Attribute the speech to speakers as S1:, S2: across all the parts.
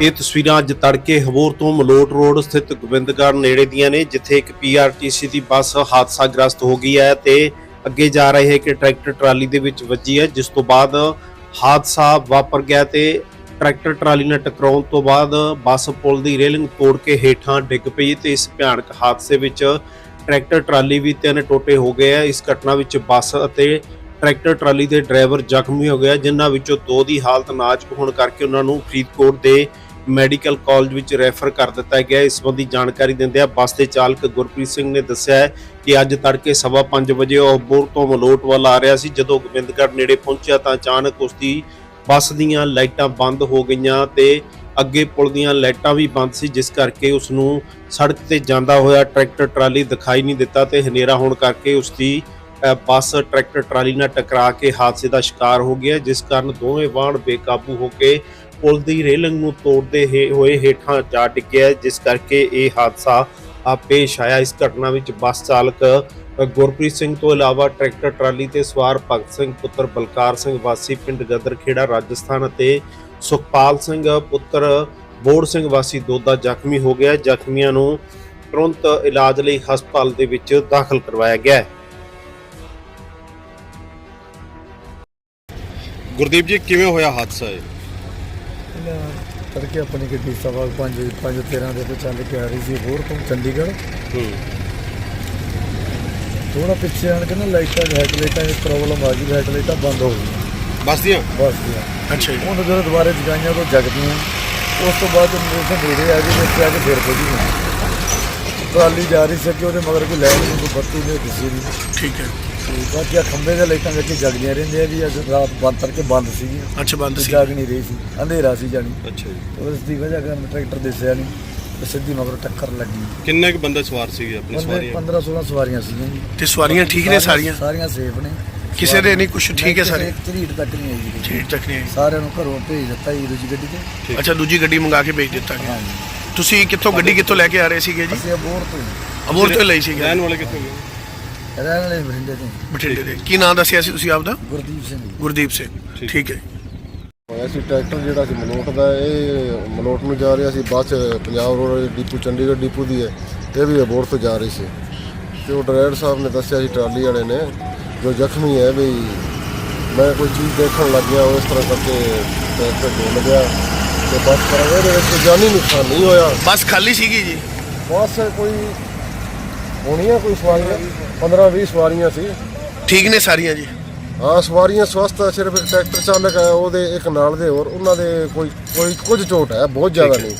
S1: ਇਹ ਤਸਵੀਰਾਂ ਅੱਜ ਤੜਕੇ ਹਬੋਰ ਤੋਂ ਮਲੋਟ ਰੋਡ ਸਥਿਤ ਗੋਬਿੰਦਗੜ੍ਹ ਨੇੜੇ ਦੀਆਂ ਨੇ, ਜਿੱਥੇ ਇੱਕ ਪੀਆਰਟੀਸੀ ਦੀ ਬੱਸ ਹਾਦਸਾਗ੍ਰਸਤ ਹੋ ਗਈ ਹੈ ਤੇ ਅੱਗੇ ਜਾ ਰਹੇ ਹੈ ਟਰੈਕਟਰ ਟਰਾਲੀ ਦੇ ਵਿੱਚ ਵੱਜੀ ਹੈ, ਜਿਸ ਤੋਂ ਬਾਅਦ ਹਾਦਸਾ ਵਾਪਰ ਗਿਆ ਤੇ ਟਰੈਕਟਰ ਟਰਾਲੀ ਨਾਲ ਟਕਰਾਉਣ ਤੋਂ ਬਾਅਦ ਬੱਸ ਪੁਲ ਦੀ ਰੇਲਿੰਗ ਤੋੜ ਕੇ ਹੇਠਾਂ ਡਿੱਗ ਪਈ ਤੇ ਇਸ ਭਿਆਨਕ ਹਾਦਸੇ ਵਿੱਚ ਟਰੈਕਟਰ ਟਰਾਲੀ ਵੀ ਤਿੰਨ ਟੋਟੇ ਹੋ ਗਏ ਆ ਇਸ ਘਟਨਾ ਵਿੱਚ ਬੱਸ ਅਤੇ ਟਰੈਕਟਰ ਟਰਾਲੀ ਦੇ ਡਰਾਈਵਰ ਜ਼ਖਮੀ ਹੋ ਗਏ ਜਿਨ੍ਹਾਂ ਵਿੱਚੋਂ ਦੋ ਦੀ ਹਾਲਤ ਨਾਜ਼ੁਕ ਹੋਣ ਕਰਕੇ ਉਹਨਾਂ ਨੂੰ ਫਰੀਦਕੋਟ ਦੇ ਮੈਡੀਕਲ ਕਾਲਜ ਵਿੱਚ ਰੈਫਰ ਕਰ ਦਿੱਤਾ ਗਿਆ ਇਸ ਸੰਬੰਧੀ ਜਾਣਕਾਰੀ ਦਿੰਦਿਆਂ ਬੱਸ ਦੇ ਚਾਲਕ ਗੁਰਪ੍ਰੀਤ ਸਿੰਘ ਨੇ ਦੱਸਿਆ ਹੈ ਕਿ ਅੱਜ ਤੜਕੇ ਸਵਾ ਪੰਜ ਵਜੇ ਉਹ ਬੋਰ ਤੋਂ ਮਲੋਟ ਵੱਲ ਆ ਰਿਹਾ ਸੀ। ਜਦੋਂ ਗੋਬਿੰਦਗੜ੍ਹ ਨੇੜੇ ਪਹੁੰਚਿਆ ਤਾਂ ਅਚਾਨਕ ਉਸ ਦੀ ਬੱਸ ਦੀਆਂ ਲਾਈਟਾਂ ਬੰਦ ਹੋ ਗਈਆਂ ਤੇ ਅੱਗੇ ਪੁਲ ਦੀਆਂ ਲਾਈਟਾਂ ਵੀ ਬੰਦ ਸੀ, ਜਿਸ ਕਰਕੇ ਉਸ ਨੂੰ ਸੜਕ ਤੇ ਜਾਂਦਾ ਹੋਇਆ ਟਰੈਕਟਰ ਟਰਾਲੀ ਦਿਖਾਈ ਨਹੀਂ ਦਿੱਤਾ ਤੇ ਹਨੇਰਾ ਹੋਣ ਕਰਕੇ ਉਸ ਦੀ ਬੱਸ ਟਰੈਕਟਰ ਟਰਾਲੀ ਨਾਲ ਟਕਰਾ ਕੇ ਹਾਦਸੇ ਦਾ ਸ਼ਿਕਾਰ ਹੋ ਗਿਆ, ਜਿਸ ਕਾਰਨ ਦੋਵੇਂ ਵਾਹਨ ਬੇਕਾਬੂ ਹੋ ਕੇ ਪੁਲ ਦੀ ਰੇਲਿੰਗ ਨੂੰ ਤੋੜਦੇ ਹੋਏ ਹੇਠਾਂ ਜਾ ਡਿੱਗਿਆ ਜਿਸ ਕਰਕੇ ਇਹ ਹਾਦਸਾ ਪੇਸ਼ ਆਇਆ। ਇਸ ਘਟਨਾ ਵਿੱਚ ਬੱਸ ਚਾਲਕ ਗੁਰਪ੍ਰੀਤ ਸਿੰਘ ਤੋਂ ਇਲਾਵਾ ਟਰੈਕਟਰ, ਟਰਾਲੀ ਤੇ ਸਵਾਰ ਭਗਤ ਸਿੰਘ, ਪੁੱਤਰ ਬਲਕਾਰ ਸਿੰਘ, ਵਾਸੀ ਪਿੰਡ ਗਦਰਖੇੜਾ, ਰਾਜਸਥਾਨ ਅਤੇ ਸੁਖਪਾਲ ਸਿੰਘ, ਪੁੱਤਰ ਬੋੜ ਸਿੰਘ, ਵਾਸੀ ਦੋਦਾ ਜ਼ਖਮੀ ਹੋ ਗਿਆ ਜ਼ਖਮੀਆਂ ਨੂੰ ਤੁਰੰਤ ਇਲਾਜ ਲਈ ਹਸਪਤਾਲ ਦੇ ਵਿੱਚ ਦਾਖਲ ਕਰਵਾਇਆ ਗਿਆ ਹੈ।
S2: ਗੁਰਦੀਪ ਜੀ, ਕਿਵੇਂ ਹੋਇਆ ਹਾਦਸਾ ਇਹ?
S3: ਇਹਨਾਂ ਤੜਕੇ ਆਪਣੀ ਗੱਡੀ ਸਵਾ 5 5 13 ਦੇ ਤੇ ਚੱਲ ਕੇ ਆ ਰਹੀ ਸੀ ਹੋਰ ਤੋਂ ਚੰਡੀਗੜ੍ਹ।
S2: ਹੂੰ।
S3: ਥੋੜਾ ਪਿੱਛੇ ਆਣ ਕੇ ਨਾ ਲਾਈਟਾਂ ਦੇ ਹੈਡਲਾਈਟਾਂ ਦੀ ਪ੍ਰੋਬਲਮ ਆ ਗਈ ਹੈਡਲਾਈਟਾਂ ਬੰਦ ਹੋ ਗਈਆਂ।
S2: ਬਸ ਦੀਆਂ?
S3: ਬਸ ਦੀਆਂ।
S2: ਅੱਛਾ ਜੀ।
S3: ਹੁਣ ਜਦੋਂ ਦੁਬਾਰੇ ਜਗਾਈਆਂ ਤੋਂ ਜਗਦੀਆਂ। ਉਸ ਤੋਂ ਬਾਅਦ ਮੇਰੇ ਨੇੜੇ ਆ ਗਈ ਤੇ ਆ ਕੇ ਫਿਰ ਪਹੁੰਚੀ ਮੈਂ ਟਰਾਲੀ ਜਾ ਰਹੀ ਸੀ ਕਿ ਉਹਦੇ ਮਗਰ ਕੋਈ ਲੈਣ ਨੂੰ ਕੋਈ ਬੱਤੀ ਨਹੀਂ ਦਿਸੀ ਨਹੀਂ
S4: ਠੀਕ ਹੈ।
S3: ਤੇ ਬਾਕੀ ਆ। ਖੰਭੇ ਦੇ ਲਾਈਟਾਂ ਵਿੱਚ ਜਗਦੀਆਂ ਰਹਿੰਦੀਆਂ ਵੀ ਅੱਜ ਰਾਤ ਬੰਦ ਕਰਕੇ ਬੰਦ ਸੀਗੀਆਂ।
S4: ਅੱਛਾ ਬੰਦ ਸੀ।
S3: ਜਗ ਨਹੀਂ ਰਹੀ ਸੀ। ਅੰਧੇਰਾ ਸੀ ਜਾਣੀ।
S2: ਅੱਛਾ ਜੀ।
S3: ਉਸ ਦੀ ਵਜ੍ਹਾ ਕਾਰਨ ਟਰੈਕਟਰ ਦਿਸਿਆ ਨਹੀਂ ਤੇ ਸਿੱਧੀ ਮਗਰ ਟੱਕਰ ਲੱਗੀ।
S2: ਕਿੰਨੇ ਕੁ ਬੰਦੇ ਸਵਾਰ ਸੀਗੇ ਆਪਣੀ?
S3: ਬੰਦੇ
S2: ਸਵਾਰੀਆਂ?
S3: 15 16 ਸਵਾਰੀਆਂ ਸੀਗੀਆਂ ਜੀ।
S4: ਤੇ ਸਵਾਰੀਆਂ ਠੀਕ ਨੇ ਸਾਰੀਆਂ?
S3: ਸਾਰੀਆਂ ਸੇਫ ਨੇ।
S4: ਕਿਸੇ ਦੇ ਨਹੀਂ ਕੁਝ ਠੀਕ ਹੈ ਸਾਰੇ
S3: ਇੱਕ ਝਰੀਟ ਤੱਕ ਨਹੀਂ ਆਈ ਜੀ।
S4: ਠੀਕ ਤੱਕ ਨਹੀਂ ਆਈ?
S3: ਸਾਰਿਆਂ ਨੂੰ ਘਰੋਂ ਭੇਜ ਦਿੱਤਾ ਜੀ ਦੂਜੀ ਗੱਡੀ ਤੇ।
S4: ਅੱਛਾ ਦੂਜੀ ਗੱਡੀ ਮੰਗਾ ਕੇ ਭੇਜ ਦਿੱਤਾ ਗਿਆ।
S3: ਹਾਂਜੀ।
S4: ਤੁਸੀਂ ਕਿੱਥੋਂ ਗੱਡੀ ਕਿੱਥੋਂ ਲੈ ਕੇ ਆ ਰਹੇ ਸੀਗੇ ਜੀ?
S3: ਅਸੀਂ ਅਬੋਰ ਤੋਂ
S4: ਅਬੋਰ ਤੋਂ ਹੀ ਲਈ ਸੀਗੇ।
S2: ਰਹਿਣ ਵਾਲੇ ਕਿੱਥੋਂ ਗਏ?
S3: ਰਹਿਣ ਵਾਲੇ ਬਰਿੰਦੇ ਤੋਂ।
S4: ਬਠਿੰਡੇ ਦੇ। ਕੀ ਨਾਮ ਦੱਸਿਆ ਸੀ ਤੁਸੀਂ ਆਪਦਾ?
S3: ਗੁਰਦੀਪ ਸਿੰਘ।
S4: ਗੁਰਦੀਪ ਸਿੰਘ।
S2: ਠੀਕ।
S4: ਹੈ
S5: ਹੋਇਆ ਸੀ ਟਰੈਕਟਰ ਜਿਹੜਾ ਸੀ ਮਲੋਟ ਦਾ ਇਹ ਮਲੋਟ ਨੂੰ ਜਾ ਰਿਹਾ ਸੀ bus Punjab road depot Chandigarh depot ਦੀ ਹੈ। ਇਹ ਵੀ ਅਬੋਰ ਤੋਂ ਜਾ ਰਹੀ ਸੀ। ਤੇ ਉਹ ਡਰਾਈਵਰ ਸਾਹਿਬ ਨੇ ਦੱਸਿਆ ਸੀ ਟਰਾਲੀ ਵਾਲੇ ਨੇ ਜੋ ਜ਼ਖਮੀ ਹੈ ਵੀ ਮੈਂ ਕੋਈ ਚੀਜ਼ ਦੇਖਣ ਲੱਗ ਗਿਆ ਉਸ ਤਰ੍ਹਾਂ ਕਰਕੇ ਟਰੈਕਟਰ ਡੁੱਲ ਗਿਆ। ਤੇ ਬੱਸ ਪਰ ਇਹਦੇ ਵਿੱਚ ਜਾਨੀ ਨੁਕਸਾਨ ਨਹੀਂ ਹੋਇਆ।
S4: ਬੱਸ ਖਾਲੀ ਸੀਗੀ ਜੀ?
S5: ਬੱਸ ਕੋਈ ਹੋਣੀਆਂ ਕੋਈ ਸਵਾਰੀਆਂ? 15 20 ਸਵਾਰੀਆਂ ਸੀ।
S4: ਠੀਕ ਨੇ ਸਾਰੀਆਂ ਜੀ।
S5: ਹਾਂ ਸਵਾਰੀਆਂ ਸਵਸਥ ਆ ਸਿਰਫ ਇੱਕ ਟਰੈਕਟਰ ਚਾਲਕ ਹੈ ਉਹਦੇ ਇੱਕ ਨਾਲ ਦੇ ਹੋਰ ਉਹਨਾਂ ਦੇ ਕੋਈ ਕੋਈ ਕੁਝ ਚੋਟ ਹੈ ਬਹੁਤ ਜ਼ਿਆਦਾ ਨਹੀਂ।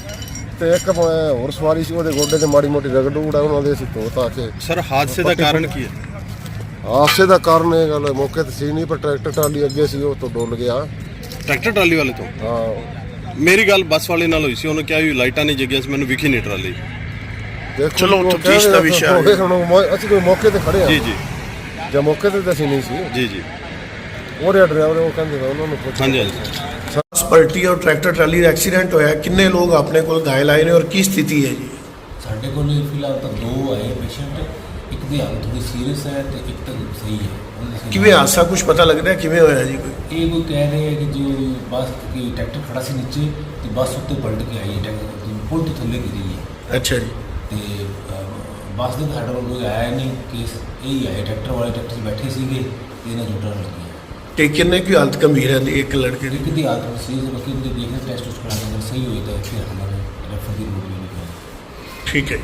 S5: ਤੇ ਇੱਕ ਹੋਰ ਸਵਾਰੀ ਸੀ ਉਹਦੇ ਗੋਡੇ ਤੇ ਮਾੜੀ ਮੋਟੀ ਰਗੜ ਰੂੜ ਹੈ ਉਹਨਾਂ ਦੇ ਅਸੀਂ ਧੋ ਧਾ ਕੇ।
S2: ਸਰ ਹਾਦਸੇ ਦਾ ਕਾਰਨ ਕੀ ਹੈ?
S5: ਹਾਦਸੇ ਦਾ ਕਾਰਨ ਇਹ ਗੱਲ ਮੌਕੇ ਤੇ ਸੀ ਨਹੀਂ ਪਰ ਟਰੈਕਟਰ ਟਰਾਲੀ ਅੱਗੇ ਸੀ ਉਹ ਤੋਂ ਡੁੱਲ ਗਿਆ।
S2: ਟਰੈਕਟਰ ਟਰਾਲੀ ਵਾਲੇ ਤੋਂ?
S5: ਹਾਂ।
S2: ਮੇਰੀ ਗੱਲ ਬੱਸ ਵਾਲੇ ਨਾਲ ਹੋਈ ਸੀ ਉਹਨੇ ਕਿਹਾ ਵੀ ਲਾਈਟਾਂ ਨਹੀਂ ਜਗੀਆਂ ਸੀ ਮੈਨੂੰ ਵਿਖੀ ਨਹੀਂ ਟਰਾਲੀ।
S5: ਦੇਖੋ
S4: ਚਲੋ,
S5: ਉਹ
S4: ਤਫਤੀਸ਼
S5: ਕਹਿ
S4: ਦਾ
S5: ਰਹੇ
S4: ਵਿਸ਼ਾ
S5: ਹੋਵੇ
S4: ਹੈ।
S5: ਹੁਣ ਮੌ- ਅਸੀਂ ਕੋਈ ਮੌਕੇ ਤੇ ਖੜੇ
S2: ਜੀ
S5: ਹਾਂ।
S2: ਜੀ
S5: ਜਾਂ। ਮੌਕੇ ਤੇ ਤਾਂ ਅਸੀਂ ਨਹੀਂ ਸੀ।
S2: ਜੀ ਜੀ।
S5: ਉਹਦੇ ਡਰਾਈਵਰ ਉਹ ਕਹਿੰਦੇ ਨੇ ਉਹਨਾਂ ਨੂੰ ਪੁੱਛ
S2: ਹਾਂਜੀ ਹਾਂਜੀ।
S4: ਬੱਸ ਪਲਟੀ ਔਰ ਟਰੈਕਟਰ ਟਰਾਲੀ ਦਾ ਐਕਸੀਡੈਂਟ ਹੋਇਆ। ਕਿੰਨੇ ਲੋਕ ਆਪਣੇ ਕੋਲ ਘਾਇਲ ਆਏ ਨੇ ਔਰ ਕੀ ਸਥਿਤੀ ਹੈ ਜੀ?
S6: ਸਾਡੇ ਕੋਲ ਫਿਲਹਾਲ ਤਾਂ ਦੋ ਆਏ ਪੇਸ਼ੈਂਟ। ਇੱਕ ਦੀ ਹਾਲਤ ਥੋੜੀ ਸੀਰੀਅਸ ਹੈ ਤੇ ਇੱਕ ਤਾਂ ਸਹੀ ਹੈ। ਉਹਨਾਂ ਦੀ
S4: ਕਿਵੇਂ ਹਾਦਸਾ ਕੁਝ ਪਤਾ ਲੱਗ ਰਿਹਾ ਕਿਵੇਂ ਹੋਇਆ ਜੀ ਕੋਈ?
S6: ਇਹ ਕੋਈ ਕਹਿ ਰਹੇ ਹੈ ਕਿ ਜੋ ਬੱਸ ਕੀ ਟਰੈਕਟਰ ਖੜਾ ਸੀ ਨੀਚੇ ਤੇ ਬੱਸ ਉੱਤੇ ਪਲਟ ਕੇ ਆਈ ਹੈ। ਟਰੈਕਟਰ ਪੁਲ ਤੋਂ ਥੱਲੇ ਗਿਰੀ ਹੈ।
S4: ਅੱਛਾ ਜੀ।
S6: ਤੇ ਬੱਸ ਦੇ ਕੋਲ ਕੋਈ ਆਇਆ ਨਹੀਂ ਕੇਸ ਇਹ ਹੀ ਆਇਆ ਟਰੈਕਟਰ ਵਾਲੇ ਟਰੈਕਟਰ 'ਚ ਬੈਠੇ ਸੀਗੇ ਤੇ ਇਹਨਾਂ ਜੁਟਣ ਲੱਗੀ
S4: ਤੇ ਕਿੰਨੇ ਕੀ ਹਾਲਤ ਗੰਭੀਰ ਹੈ ਜੀ ਇੱਕ ਲੜਕੇ ਦੀ?
S6: ਇੱਕ ਦੀ ਹਾਲਤ ਸੀਰੀਅਸ ਬਾਕੀ ਉਹਦੇ ਦੇਖਦੇ ਟੈਸਟ ਉਸ ਕਰਾ ਕੇ ਅਗਰ ਸਹੀ ਹੋਈ ਤਾਂ ਫਿਰ ਹਮਾਰੇ ਰੈਫਰ ਦੀ ਨਹੀਂ ਹੈ
S4: ਠੀਕ ਹੈ